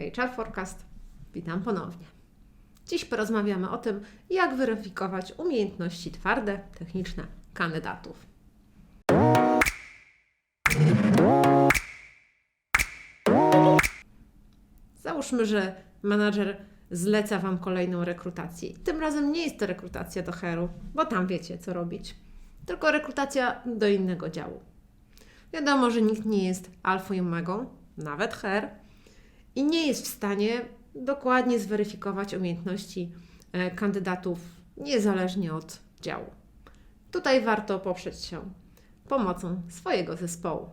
HR Forecast. Witam ponownie. Dziś porozmawiamy o tym, jak weryfikować umiejętności twarde, techniczne kandydatów. Załóżmy, że menadżer zleca Wam kolejną rekrutację. Tym razem nie jest to rekrutacja do HR-u, bo tam wiecie, co robić, tylko rekrutacja do innego działu. Wiadomo, że nikt nie jest alfą i omegą, nawet HR, i nie jest w stanie dokładnie zweryfikować umiejętności e, kandydatów niezależnie od działu. Tutaj warto poprzeć się pomocą swojego zespołu.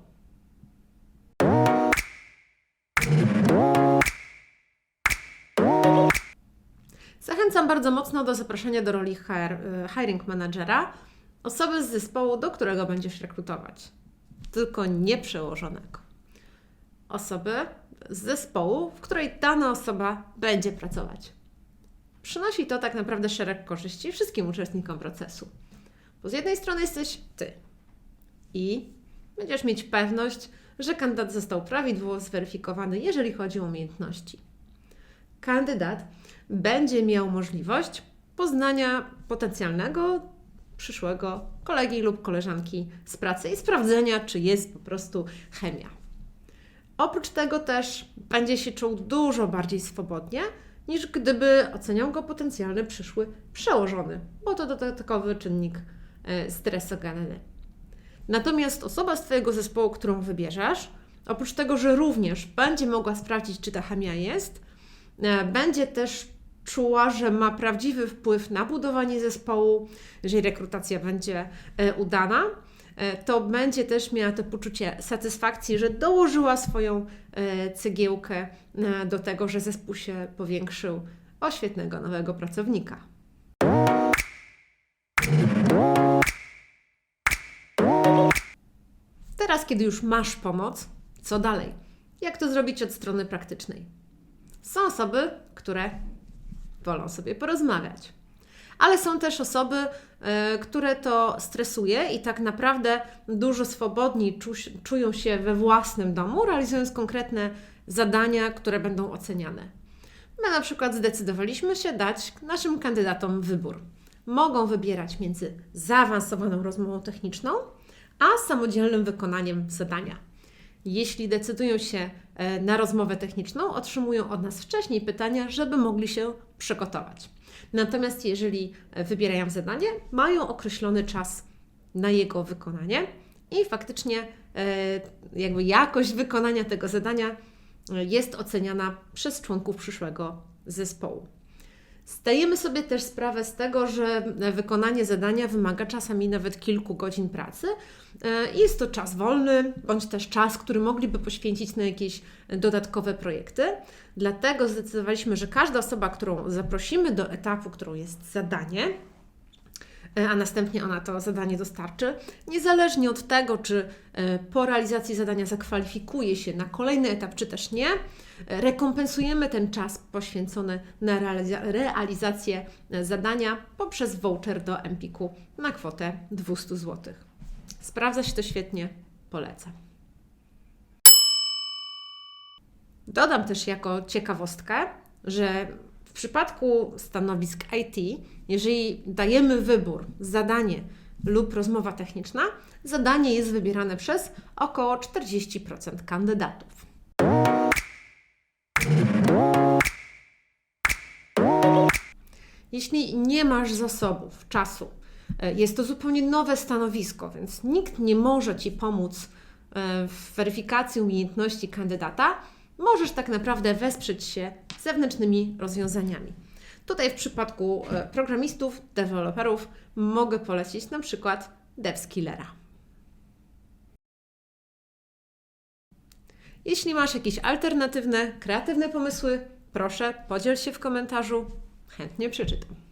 Zachęcam bardzo mocno do zaproszenia do roli HR, e, hiring managera osoby z zespołu, do którego będziesz rekrutować. Tylko nie przełożonego. Osoby z zespołu, w której dana osoba będzie pracować. Przynosi to tak naprawdę szereg korzyści wszystkim uczestnikom procesu. Bo z jednej strony jesteś ty i będziesz mieć pewność, że kandydat został prawidłowo zweryfikowany, jeżeli chodzi o umiejętności. Kandydat będzie miał możliwość poznania potencjalnego przyszłego kolegi lub koleżanki z pracy i sprawdzenia, czy jest po prostu chemia. Oprócz tego też będzie się czuł dużo bardziej swobodnie, niż gdyby oceniał go potencjalny przyszły przełożony, bo to dodatkowy czynnik e, stresogenny. Natomiast osoba z Twojego zespołu, którą wybierzesz, oprócz tego, że również będzie mogła sprawdzić, czy ta chemia jest, e, będzie też czuła, że ma prawdziwy wpływ na budowanie zespołu, jeżeli rekrutacja będzie e, udana, to będzie też miała to poczucie satysfakcji, że dołożyła swoją e, cegiełkę do tego, że zespół się powiększył o świetnego nowego pracownika. Teraz, kiedy już masz pomoc, co dalej? Jak to zrobić od strony praktycznej? Są osoby, które wolą sobie porozmawiać. Ale są też osoby, y, które to stresuje i tak naprawdę dużo swobodniej czu, czują się we własnym domu, realizując konkretne zadania, które będą oceniane. My na przykład zdecydowaliśmy się dać naszym kandydatom wybór. Mogą wybierać między zaawansowaną rozmową techniczną, a samodzielnym wykonaniem zadania. Jeśli decydują się e, na rozmowę techniczną, otrzymują od nas wcześniej pytania, żeby mogli się przygotować. Natomiast jeżeli e, wybierają zadanie, mają określony czas na jego wykonanie i faktycznie e, jakby jakość wykonania tego zadania jest oceniana przez członków przyszłego zespołu. Zdajemy sobie też sprawę z tego, że wykonanie zadania wymaga czasami nawet kilku godzin pracy. E, jest to czas wolny, bądź też czas, który mogliby poświęcić na jakieś dodatkowe projekty. Dlatego zdecydowaliśmy, że każda osoba, którą zaprosimy do etapu, którą jest zadanie, E, a następnie ona to zadanie dostarczy. Niezależnie od tego, czy e, po realizacji zadania zakwalifikuje się na kolejny etap, czy też nie, e, rekompensujemy ten czas poświęcony na realizację zadania poprzez voucher do Empiku na kwotę 200 zł. Sprawdza się to świetnie, polecam. Dodam też jako ciekawostkę, że przypadku stanowisk IT, jeżeli dajemy wybór, zadanie lub rozmowa techniczna, zadanie jest wybierane przez około 40% kandydatów. Jeśli nie masz zasobów, czasu, e, jest to zupełnie nowe stanowisko, więc nikt nie może Ci pomóc e, w weryfikacji umiejętności kandydata, możesz tak naprawdę wesprzeć się zewnętrznymi rozwiązaniami. Tutaj w przypadku e, programistów, deweloperów mogę polecić na przykład DevSkillera. Jeśli masz jakieś alternatywne, kreatywne pomysły, proszę podziel się w komentarzu, chętnie przeczytam.